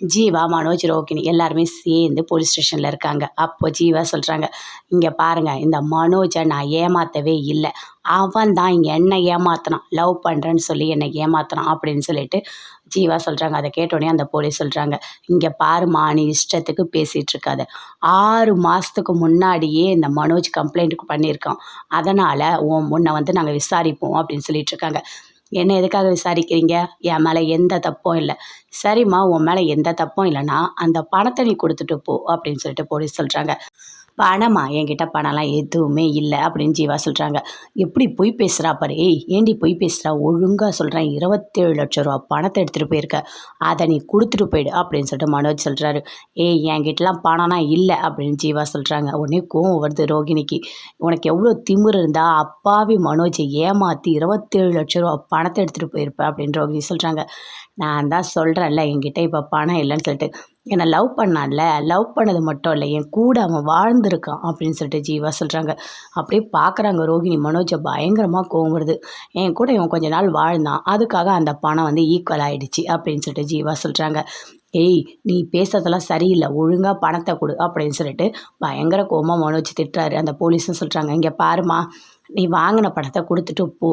ஜீவா மனோஜ் ரோகிணி எல்லாருமே சேர்ந்து போலீஸ் ஸ்டேஷனில் இருக்காங்க. அப்போ ஜீவா சொல்கிறாங்க இங்கே பாருங்கள் இந்த மனோஜை நான் ஏமாற்றவே இல்லை. அவன் தான் இங்கே என்னை ஏமாத்தினான். லவ் பண்ணுறேன்னு சொல்லி என்னை ஏமாத்தினான் அப்படின்னு சொல்லிட்டு ஜீவா சொல்கிறாங்க அதை கேட்டோடனே அந்த போலீஸ் சொல்கிறாங்க இங்கே பாருமா நீ இஷ்டத்துக்கு பேசிகிட்டு இருக்காத. ஆறு மாதத்துக்கு முன்னாடியே இந்த மனோஜ் கம்ப்ளைண்ட்டுக்கு பண்ணியிருக்கான். அதனால் உன் முன்னை வந்து நாங்கள் விசாரிப்போம் அப்படின்னு சொல்லிட்டு இருக்காங்க. என்ன எதுக்காக விசாரிக்கிறீங்க? என் மேலே எந்த தப்பும் இல்லை. சரிம்மா உன் மேலே எந்த தப்பும் இல்லைன்னா அந்த பணத்தை நீ கொடுத்துட்டு போ அப்படின்னு சொல்லிட்டு போலீஸ் சொல்கிறாங்க பணமா? என்கிட்ட பணம்லாம் எதுவுமே இல்லை அப்படின்னு ஜீவா சொல்கிறாங்க எப்படி பொய் பேசுகிறா பாரு? ஏய் ஏண்டி பொய் பேசுகிறா ஒழுங்காக சொல்கிறேன் இருபத்தேழு லட்ச ரூபா பணத்தை எடுத்துகிட்டு போயிருக்க. அதை நீ கொடுத்துட்டு போயிடு அப்படின்னு சொல்லிட்டு மனோஜ் சொல்கிறாரு ஏய் என்கிட்டலாம் பணம்னா இல்லை அப்படின்னு ஜீவா சொல்கிறாங்க உடனே கோவம் வருது ரோகிணிக்கு. உனக்கு எவ்வளோ திமிரு இருந்தால் அப்பாவி மனோஜை ஏமாற்றி இருபத்தேழு லட்ச ரூபா பணத்தை எடுத்துகிட்டு போயிருப்பேன் அப்படின்னு ரோகிணி சொல்கிறாங்க நான் தான் சொல்கிறேன்ல என்கிட்ட இப்போ பணம் இல்லைன்னு சொல்லிட்டு. என்னை லவ் பண்ணான்ல. லவ் பண்ணது மட்டும் இல்லை என் கூட அவன் வாழ்ந்திருக்கான் அப்படின்னு சொல்லிட்டு ஜீவா சொல்கிறாங்க அப்படியே பார்க்குறாங்க ரோகிணி மனோஜை பயங்கரமாக கோங்குறது என் கூட இவன் கொஞ்ச நாள் வாழ்ந்தான். அதுக்காக அந்த பணம் வந்து ஈக்குவல் ஆகிடுச்சு அப்படின்னு சொல்லிட்டு ஜீவா சொல்கிறாங்க ஏய் நீ பேசுறதெல்லாம் சரியில்லை ஒழுங்காக பணத்தை கொடு அப்படின்னு சொல்லிட்டு பயங்கர கோவமாக மனோஜ் திட்டுறாரு. அந்த போலீஸும் சொல்கிறாங்க இங்கே பாருமா நீ வாங்கின பணத்தை கொடுத்துட்டு போ.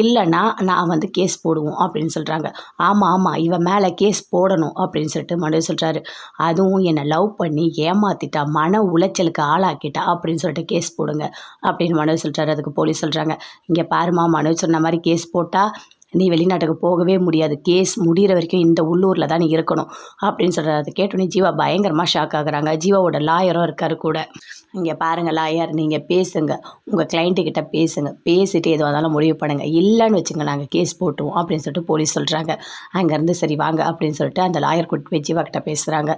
இல்லைன்னா நான் வந்து கேஸ் போடுவோம் அப்படின்னு சொல்கிறாங்க ஆமாம் ஆமாம் இவன் மேலே கேஸ் போடணும் அப்படின்னு சொல்லிட்டு மனு சொல்கிறாரு அதுவும் என்னை லவ் பண்ணி ஏமாற்றிட்டா மன உளைச்சலுக்கு ஆளாக்கிட்டா அப்படின்னு சொல்லிட்டு கேஸ் போடுங்க அப்படின்னு மனு சொல்கிறாரு அதுக்கு போலீஸ் சொல்கிறாங்க இங்கே பாருமா மனோஜ் சொன்ன மாதிரி கேஸ் போட்டால் நீ வெளிநாட்டுக்கு போகவே முடியாது. கேஸ் முடிகிற வரைக்கும் இந்த உள்ளூரில் தான் நீ இருக்கணும். அப்படின்னு சொல்கிறார் அதை கேட்டோன்னே ஜீவா பயங்கரமாக ஷாக் ஆகுறாங்க. ஜீவாவோட லாயரும் இருக்கார் கூட. இங்கே பாருங்கள் லாயர் நீங்கள் பேசுங்க. உங்கள் கிளைண்ட்டுக்கிட்ட பேசுங்க. பேசிட்டு எதுவாக இருந்தாலும் முடிவு பண்ணுங்கள் இல்லைன்னு வச்சுங்க நாங்கள் கேஸ் போட்டுவோம் அப்படின்னு சொல்லிட்டு போலீஸ் சொல்கிறாங்க அங்கேருந்து சரி வாங்க அப்படின்னு சொல்லிட்டு அந்த லாயர் கூட்டு போய் ஜீவா கிட்ட பேசுகிறாங்க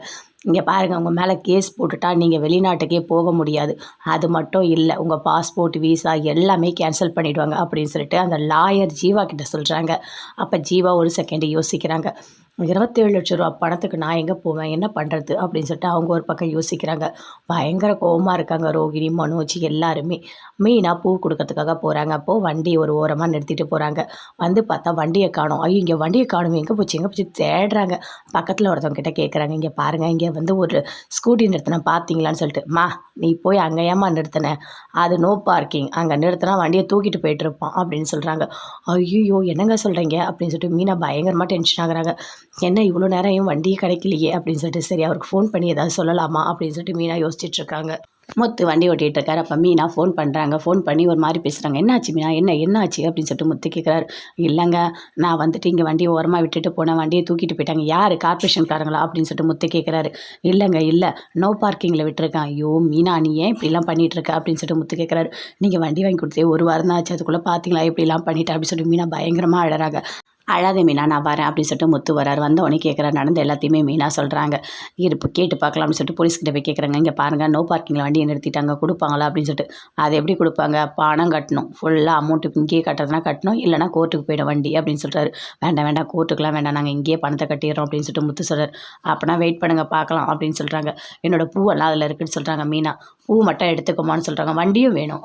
இங்கே பாருங்கள் உங்கள் மேலே கேஸ் போட்டுட்டா நீங்கள் வெளிநாட்டுக்கே போக முடியாது. அது மட்டும் இல்லை உங்கள் பாஸ்போர்ட் வீசா எல்லாமே கேன்சல் பண்ணிவிடுவாங்க அப்படின்னு சொல்லிட்டு அந்த லாயர் ஜீவா கிட்ட சொல்கிறாங்க அப்போ ஜீவா ஒரு செகண்ட் யோசிக்கிறாங்க. இருபத்தேழு லட்ச ரூபா பணத்துக்கு நான் எங்கே போவேன்? என்ன பண்ணுறது அப்படின்னு சொல்லிட்டு அவங்க ஒரு பக்கம் யோசிக்கிறாங்க. பயங்கர கோபமாக இருக்காங்க ரோகிணி மனோஜ் எல்லாருமே. மெயினாக பூ கொடுக்கறதுக்காக போகிறாங்க அப்போது வண்டி ஒரு ஓரமாக நிறுத்திட்டு போகிறாங்க வந்து பார்த்தா வண்டியை காணும். ஐயோ இங்கே வண்டியை காணும். எங்கே போச்சு? எங்கே போச்சு? தேடுறாங்க. பக்கத்தில் ஒருத்தவங்க கிட்டே கேட்குறாங்க இங்கே பாருங்கள் இங்கே வந்து ஒரு ஸ்கூட்டி நிறுத்தின பார்த்தீங்களான்னு சொல்லிட்டு மா நீ போய் அங்கே ஏமா நிறுத்தின. அது நோ பார்க்கிங் அங்கே நிறுத்தினா வண்டியை தூக்கிட்டு போயிட்டு இருப்பான் அப்படின்னு சொல்கிறாங்க ஐயோ என்னங்க சொல்கிறீங்க அப்படின்னு சொல்லிட்டு மீனா பயங்கரமாக டென்ஷன் ஆகுறாங்க. என்ன இவ்வளோ நேரம் வண்டியே கிடைக்கலையே? அப்படின்னு சொல்லிட்டு சரி அவருக்கு ஃபோன் பண்ணி ஏதாவது சொல்லலாமா? அப்படின்னு சொல்லிட்டு மீனா யோசிச்சுட்டு இருக்காங்க. முத்து வண்டி ஓட்டிகிட்டு இருக்காரு அப்போ மீனா ஃபோன் பண்ணுறாங்க ஃபோன் பண்ணி ஒரு மாதிரி பேசுகிறாங்க என்னாச்சு மீனா? என்ன என்னாச்சு? அப்படின்னு சொல்லிட்டு முத்து கேட்குறாரு இல்லைங்க நான் வந்துட்டு இங்கே வண்டியை ஓரமாக விட்டுட்டு போனேன் வண்டியை தூக்கிட்டு போயிட்டாங்க. யார்? கார்பரேஷன்காரங்களா அப்படின்னு சொல்லிட்டு முத்து கேட்குறாரு இல்லைங்க இல்லை. நோ பார்க்கிங்கில் விட்டுருக்கேன். ஐயோ மீனா நீ ஏன் இப்படிலாம் பண்ணிகிட்ருக்க? அப்படின்னு சொல்லிட்டு முத்து கேட்குறாரு நீங்கள் வண்டி வாங்கி கொடுத்தே ஒரு வாரம் தான் ஆச்சு. அதுக்குள்ளே பார்த்தீங்களா இப்படிலாம் பண்ணிட்டேன் அப்படின்னு சொல்லிட்டு மீனா பயங்கரமாக அழறாங்க. அழாத மீனா நான் வரேன் அப்படின்னு சொல்லிட்டு முத்து வரார் வந்த உடனே கேட்குறாரு நடந்த எல்லாத்தையுமே மீனா சொல்கிறாங்க இருப்பு கேட்டு பார்க்கலாம் அப்படின்னு சொல்லிட்டு போலீஸ்கிட்ட போய் கேட்குறாங்க இங்கே பாருங்கள் நோ பார்க்கிங்கில் வண்டியை நிறுத்திட்டாங்க கொடுப்பாங்களா அப்படின்னு சொல்லிட்டு. அதை எப்படி கொடுப்பாங்க? பணம் கட்டணும். ஃபுல்லாக அமௌண்ட்டு இங்கேயே கட்டுறதுனா கட்டணும் இல்லைனா கோர்ட்டுக்கு போயிடும் வண்டி அப்படின்னு சொல்கிறாரு வேண்டாம் வேண்டாம் கோர்ட்டுக்குலாம் வேண்டாம் நாங்கள் இங்கேயே பணத்தை கட்டிடுறோம் அப்படின்னு சொல்லிட்டு முத்து சொல்கிறார் அப்போனா வெயிட் பண்ணுங்கள் பார்க்கலாம் அப்படின்னு சொல்கிறாங்க என்னோடய பூவெல்லாம் அதில் இருக்குதுன்னு சொல்கிறாங்க மீனா. பூ மட்டும் எடுத்துக்கோமான்னு சொல்கிறாங்க வண்டியும் வேணும்.